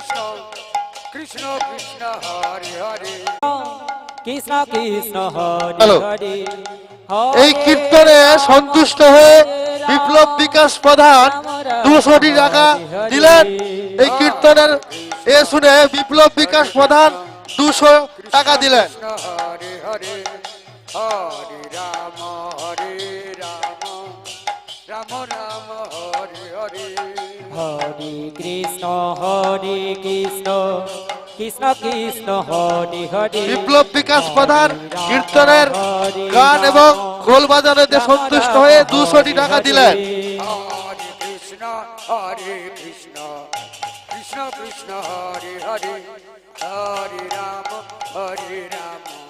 কৃষ্ণ কৃষ্ণ কৃষ্ণ হরে হরে। কৃষ্ণ কৃষ্ণ হরে হরে এই কীর্তনে সন্তুষ্ট হয়ে বিপ্লব বিকাশ প্রধান দুশোটি টাকা দিলেন। এই কীর্তনের এ শুনে বিপ্লব বিকাশ প্রধান দুশো টাকা দিলেন। কৃষ্ণ হরে হরে হরে রাম হরে রাম রাম রাম হরে হরে। হরে কৃষ্ণ হরে কৃষ্ণ কৃষ্ণ কৃষ্ণ হরে হরে। বিপ্লব বিকাশ প্রধান কীর্তনের গান এবং খোল বাজানোতে সন্তুষ্ট হয়ে দুশোটি টাকা দিলেন। হরে কৃষ্ণ হরে কৃষ্ণ কৃষ্ণ কৃষ্ণ হরে হরে। হরে রাম হরে রাম।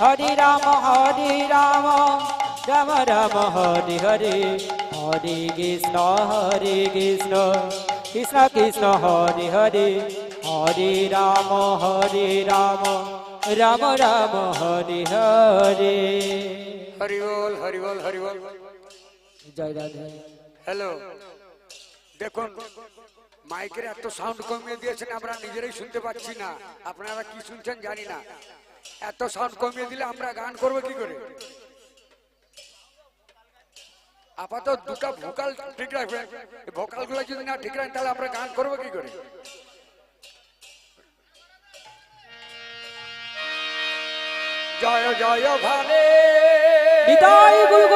হরে রাম হরে রাম। রাম রাম হরে হরে। হরে কৃষ্ণ হরে কৃষ্ণ। কৃষ্ণ কৃষ্ণ হরে হরে। হরে রাম হরে রাম। রাম রাম হরে হরে। হরি বল হরি বল হরি বল। জয় রাধে। হ্যালো। দেখুন মাইকের এত সাউন্ড কমিয়ে দিয়েছেন আমরা নিজেরাই শুনতে পাচ্ছি না। আপনারা কি শুনছেন জানি না। এত সাউন্ড কমিয়ে দিলে আমরা গান করব কি করে? আপাতত দুটো ভোকাল ঠিক ভোকালগুলো যদি না ঠিক রাখেন, তাহলে আমরা গান করব কি করে? জয় জয় ভালে। বিদায় গুরু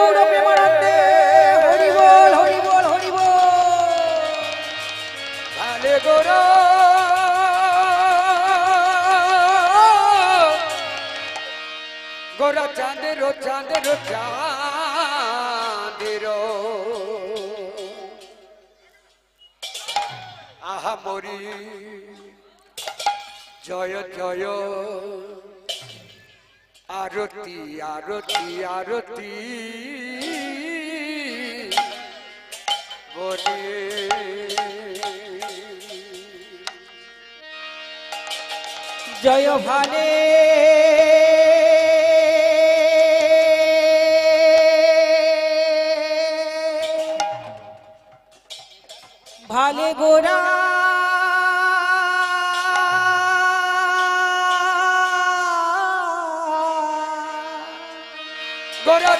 চাঁদের চাঁদের চাঁদের আহা মরি জয় জয়। আরতি আরতি আরতি। বলে জয় ভালে ভালে গোরা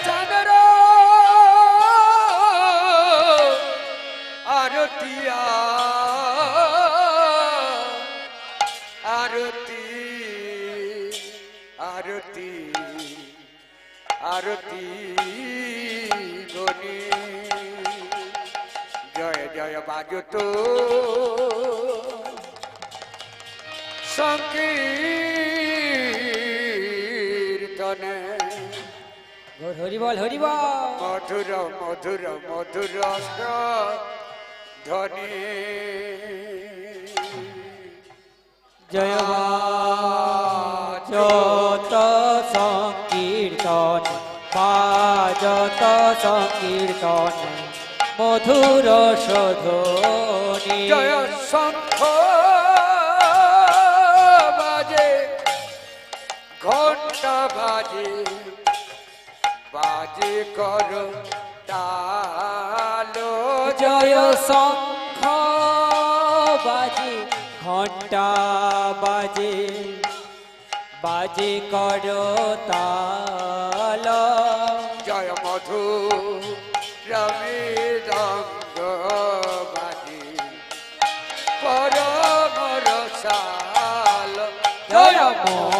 বাজত সংকীর্তনে। হরি বল হরি বল। মধুর মধুর মধুর ধ্বনি। জয় বাজত সংকীর্তন বাজত সংকীর্তন। মধুর শোধনী জয় শঙ্খ বাজে ঘণ্টা বাজে বাজে কর তালো। জয় শঙ্খ বাজে ঘণ্টা বাজে বাজে কর তাল। জয় মধু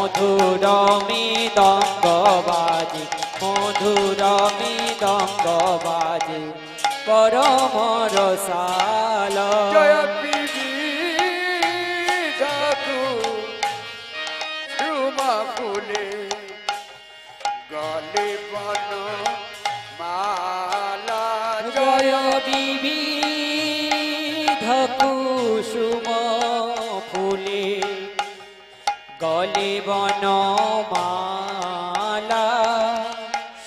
মধুর মৃদঙ্গ বাজে মধুর মৃদঙ্গ বাজে পরম রসাল জয় ফুলে গলে বন মালা জয় বিবিধ গলে বন মালা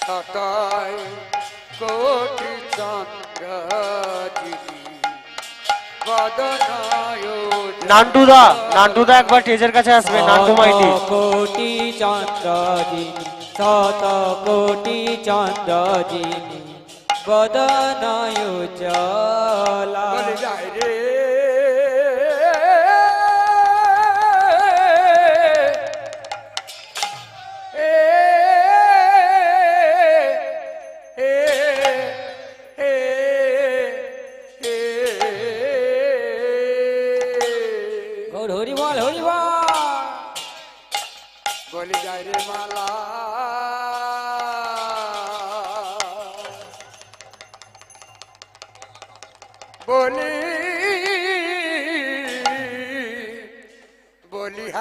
শতায় কোটি চন্দ্র বদনায় নান্টুদা নান্টুদা একবার স্টেজের কাছে আসবে নান্টু মাইতি। কোটি চন্দ্রজিনী শত কোটি চন্দ্রজিনী বদনয় জলা বলে যায় রে।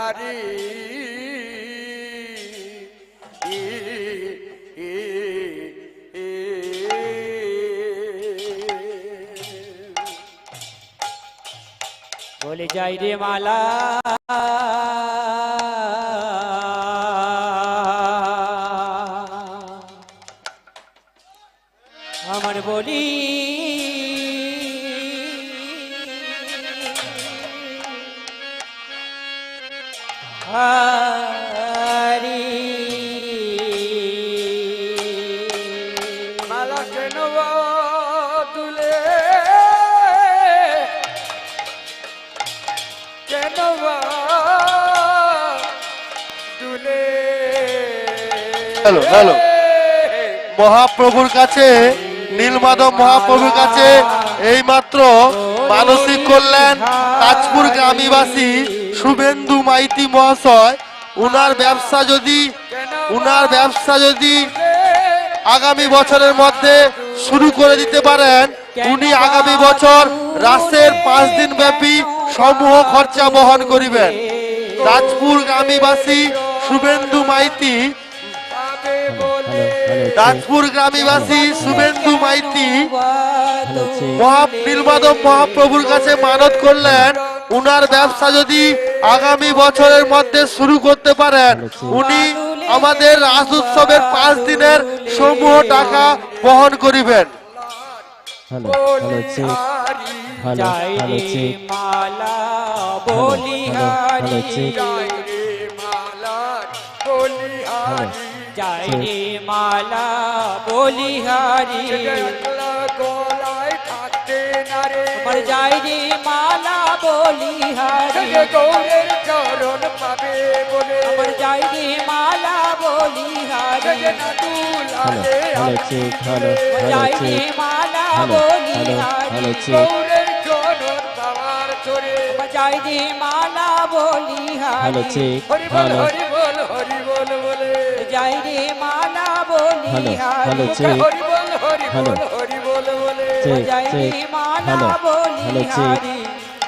হারি বলে যাই রে মালা। Hello, hello. মহাপ্রভুর কাছে নীলমাধব মহাপ্রভুর কাছে এইমাত্র মানসিক করলেন তাজপুর গ্রামীবাসী শুভেন্দু মাইতি মহাশয় উনার ব্যবসা যদি উনার ব্যবসা যদি আগামী বছরের মধ্যে শুরু করে দিতে পারেন উনি আগামী বছর রাসের পাঁচ দিন ব্যাপী সমূহ খরচা বহন করিবেন তাজপুর গ্রামীবাসী শুভেন্দু মাইতি তাজপুর গ্রামীবাসী শুভেন্দু মাইতি নীলমাধব মহাপ্রভুর কাছে মানত করলেন। উনার ব্যবসা যদি আগামী বছরের মধ্যে শুরু করতে পারেন উনি আমাদের রাস উৎসবের পাঁচ দিনের সমূহ টাকা বহন করিবেন। Hello hello check hello hello check. Hello, hello, check. যাই মালা বলিহারি আমার যাই রে মালা বলিহারি গৌরের চরণ পাবে বলে আমার যাই রে মালা বলিহারি যাই মালা বলিহারি গৌরের চরণ পাওয়ার চোরে। যাই মালা বলিহারি হরি। হরি যাই রে মালা বলি হারি বল হরি বল হরি বল বলে যাই রে মালা বলি হারি।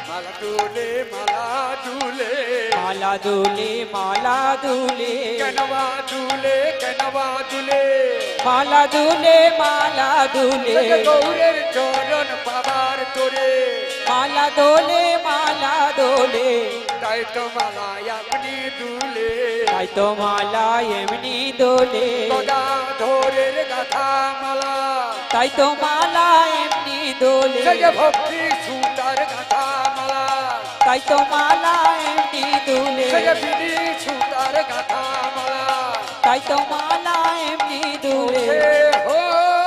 মালা দুলে মালা দুলে মালা দুলে মালা দুলে কেনবা দুলে কেনবা দুলে মালা দুলে মালা দুলে গৌরের চরণ পাবার তোরে। মালা দোলে মালা দোলে। তাই তো মালা আপনি দুলে। তাই তো মালা এমনি দোলে। গদা ধরের গাথা মালা। তাই তো মালা এমনি দোলে। ভক্তি সুতার গাথা মালা। তাই তো মালা এমনি দোলে। সুতার গাথা মালা। তাই তো মালা এমনি দোলে। হে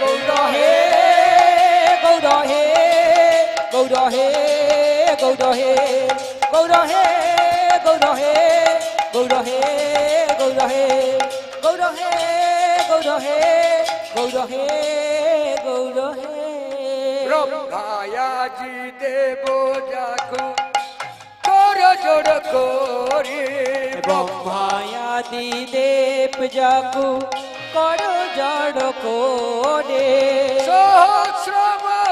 হে হে গৌর হে গৌর হে গৌর হে গৌর হে গৌর হে গৌর হে গৌর হে গৌর হে গৌর হে গৌর হে গৌর হে ব্রহ্মায়াজি দেব যাকু কর জোড় করে ব্রহ্মায়াদি দেব যাকু কর জড় করে সহস্রবদনে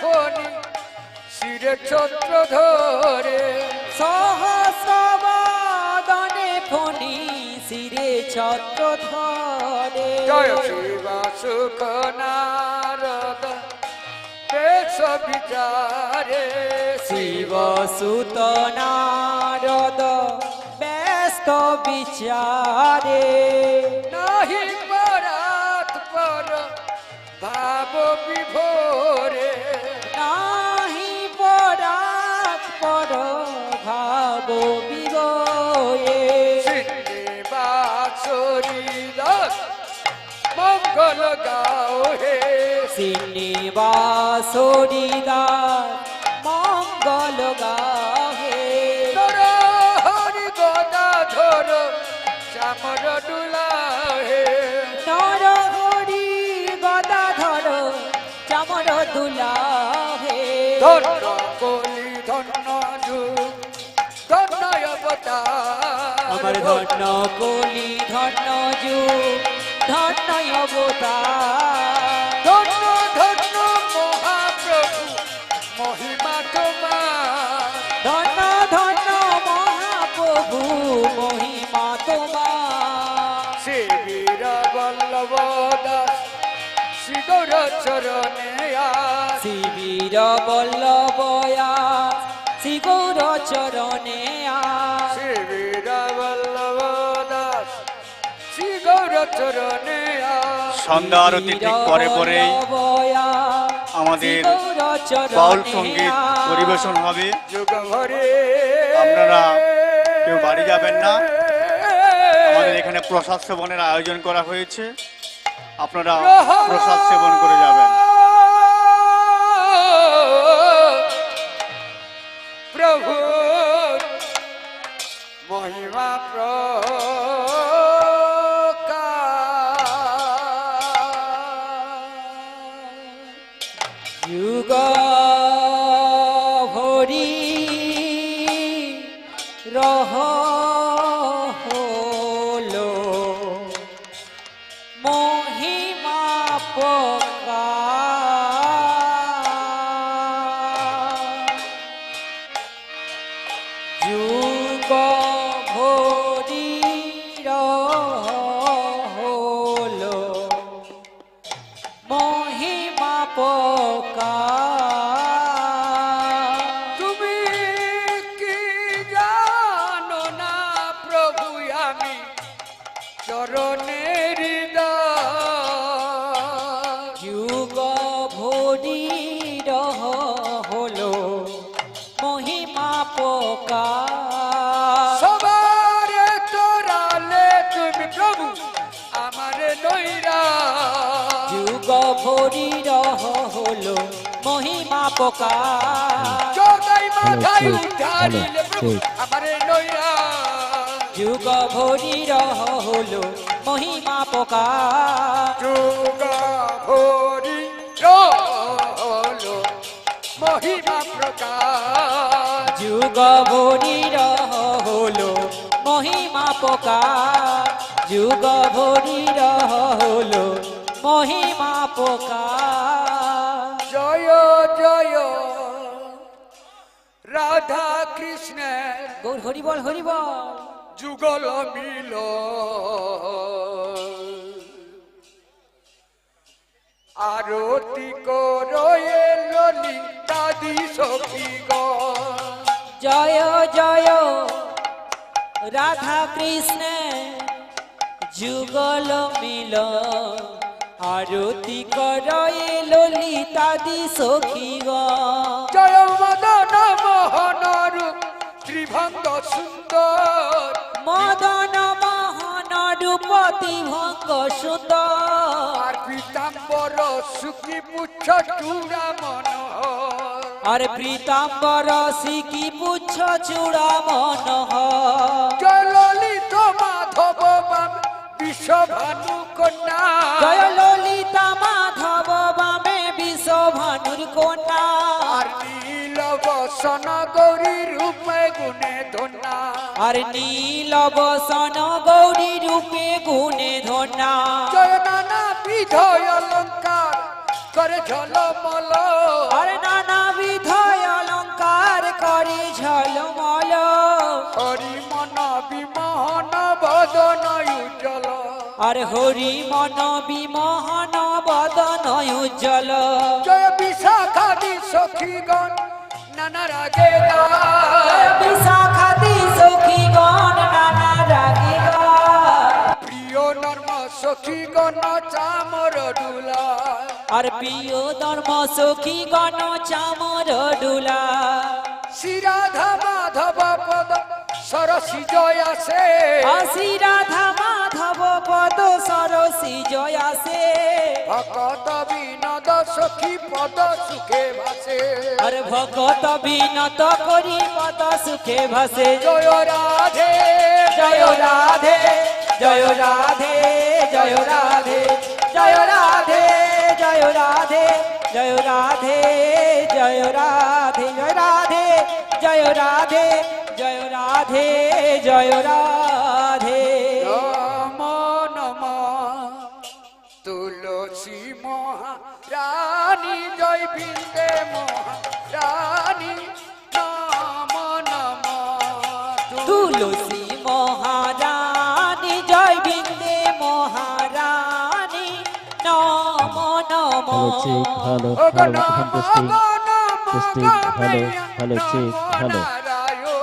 ফণি শিরে ছত্র ধরে। সহস্রবাদনে ফণি শিরে ছত্র ধরে। জয় শিবা সুখ নারদ বিচারে। শিব সুত নারদ ব্যস্ত বিচারে। ভাব বিভোরে। নাহি পরাত পর ভাব বিগয়ে শ্রীনিবাসরি দাস মঙ্গল গাও হে শ্রীনিবাসরিদার মঙ্গল গাহে নর হরি গদা ধর চামর ধন্য কলি ধন্য যুগ ধন্য অবতার। আমার ধন্য কলি ধন্য যুগ ধন্য অবতার। ধন্য ধন্য মহাপ্রভু মহিমা তোমার। ধন্য ধন্য মহাপ্রভু মহিমা তোমার। শ্রী বীর বল্লভ দাস শ্রী গৌর চরণে শিবির বল্লভয়া শ্রী গৌর চরণে আ শ্রী বীর বল্লভ দাস শ্রী গৌর চরণে আস সন্ধ্যা আরতি ঠিক পরে পরেই আমাদের বাউল সংগীত পরিবেশন হবে। আপনারা কেউ বাড়ি যাবেন না। আমাদের এখানে প্রসাদ সেবনের আয়োজন করা হয়েছে। আপনারা প্রসাদ সেবন করে যাবেন। প্রভু মহিমা প্রকাশ। যুগ হলো মহিমা পোকা চোদাই মাথায় ঠিক। আমার নৈরা যুগ ভরি রহ হলো মহিমা পোকা যুগ ভরি রলো মহিমা প্রকাশ। যুগ ভরি রহ হলো মহিমা পোকা যুগ ভরি রহ হলো মহিমা পোকা রাধা কৃষ্ণের গৌর হরি বল হরি বল। যুগল মিল আরতি করয়ে ললিতাদি সখী জয় জয় রাধা কৃষ্ণ যুগল মিল আরতি করয়ে ললিতাদি সখী জয় মদন মোহন রূপ ত্রিভঙ্গ সুন্দর। মদন মোহন রূপতি ভঙ্গ সুন্দর। আর পীতাম্বর সুখী পুচ্ছ চূড়া মনোহর। আর প্রীতাম্বর সিকি পুচ্ছ চূড়া মনোহর। বিশ্বভানু কন্যা জয় ললিতা মাধব বামে বিশ্বভানুর কন্যা আর নীল বসন গৌরী রূপে গুণে ধন্যা। আর নীল বসন গৌরী রূপে গুণে ধন্যা। জয় নানা বিধয় অলঙ্কার করে ঝলমল। আর নানা বিধয় অলঙ্কার করে ঝলমল। হরি মন বিমোহন বদন উজ্জ্বল আর হরি মন বিমোহন বদন উজ্জ্বল জয় বিশাখা বিশ্ব সখীগণ নানা রাগে গায় বিশাখাতি সখী গণ নানা রাগে। প্রিয় নর্ম সখীগণ চামর ডুলায় আর প্রিয় ধর্ম সখী গণ চামর ডুলা শ্রীরাধা মাধব পদ সরসী জয় আসে। আসি রাধা মাধব পদ সরসী জয় আসে। ভকত বিনোদ সখী পদ সুখে ভাসে। আর ভগত বিনত করি পদ সুখে ভাসে। জয় রাধে। জয় রাধে জয় রাধে জয় রাধে জয় রাধে জয় রাধে জয় রাধে জয় রাধে জয় রাধে। জয় রাধে জয় রাধে জয় রাধে। নম নম তুলসী মহারানী জয় বৃন্দে মহারানী নম নম। তুলসী মহারানী জয় বিন্দে মহারানী নম নম। Hello, check. Testing hello hello check hello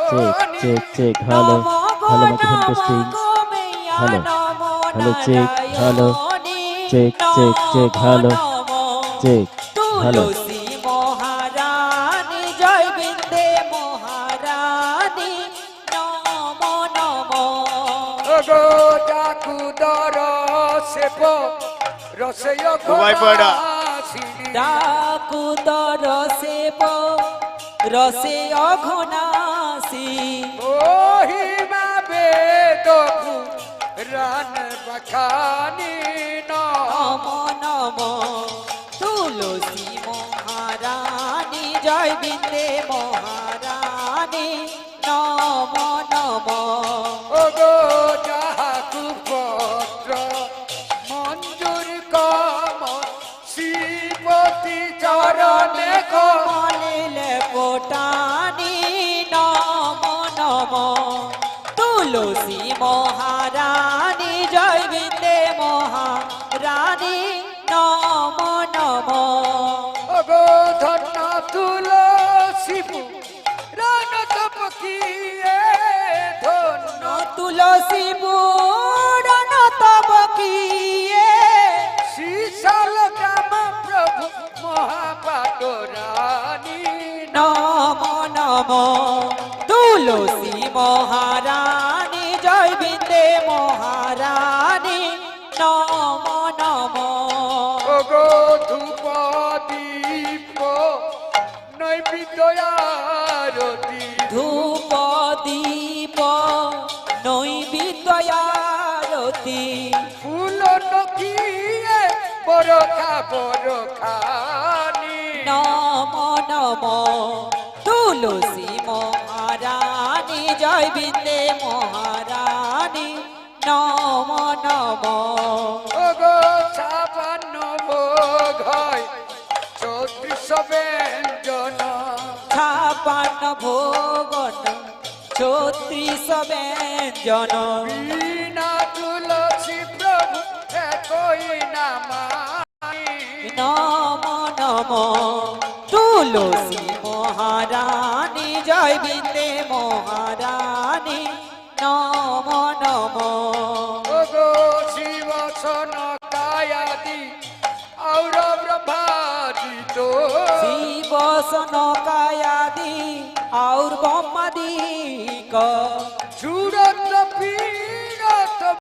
check check check hello hello microphone testing hello hello check hello check check check hello check hello রসে রসে মধুসূত রসে প রসে অঘনাসি ওহি মহিমা বেদ রান বখানি নম নম তুলসী মহারানী জয় বিন্দে মহারানী নম নম। ও গো যাহা কুপত্র চরণে কমলিলে কোটানি নম নম। তুলসী মহারানী জয় বিন্দে মহারানী নম নম। ধন্য তুলসী রান তপকিয়ে ধন্য। তুলসী বুড়ন তুলসী মহারানী জয় বিন্দে মহারানী নম নম। ধূপদীপ নৈবিদ্যারতি ধূপদীপ নৈবিদ্যারতি ফুল নখিয়ে পরখা পরখানি নম নম। তুলসী মহারানী জয় বিন্দে মহারানী নম নম। সাবান্ন ভোগ চৌত্রিশ ব্যঞ্জন। ছাপান্ন ভোগন ছত্রিশ ব্যঞ্জন। বিনা তুলসী প্রভু একই নামানি নম নম তুলসী মহারানী জয় বিন্দে মহারানী নম নম। শিবসন কায়াদি আউর ব্রহ্মাদিত শিবসন কায়াদি আউর ব্রহ্মাদিক। চূড়